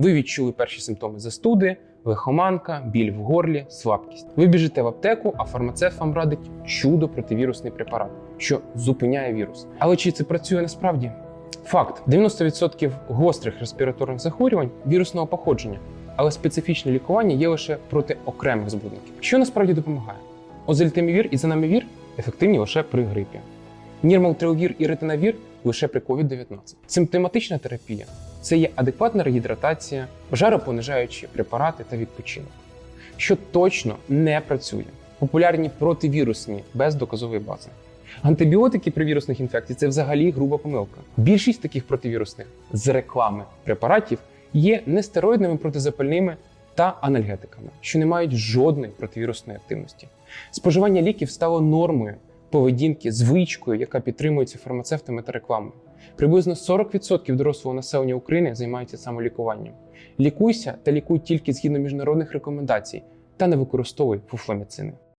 Ви відчули перші симптоми застуди, лихоманка, біль в горлі, слабкість. Ви біжите в аптеку, а фармацевт вам радить чудо противірусний препарат, що зупиняє вірус. Але чи це працює насправді? Факт: 90% гострих респіраторних захворювань вірусного походження, але специфічне лікування є лише проти окремих збудників. Що насправді допомагає? Озельтимівір і занамівір ефективні лише при грипі. Нірмалтрилвір і ретинавір лише при COVID-19. Симптоматична терапія це є адекватна регідратація, жаропонижаючі препарати та відпочинок, що точно не працює. Популярні противірусні без доказової бази. Антибіотики при вірусних інфекціях це взагалі груба помилка. Більшість таких противірусних з реклами препаратів є нестероїдними протизапальними та анальгетиками, що не мають жодної противірусної активності. Споживання ліків стало нормою поведінки, звичкою, яка підтримується фармацевтами та рекламою. Приблизно 40% дорослого населення України займаються самолікуванням. Лікуйся та лікуй тільки згідно міжнародних рекомендацій та не використовуй фуфломіцини.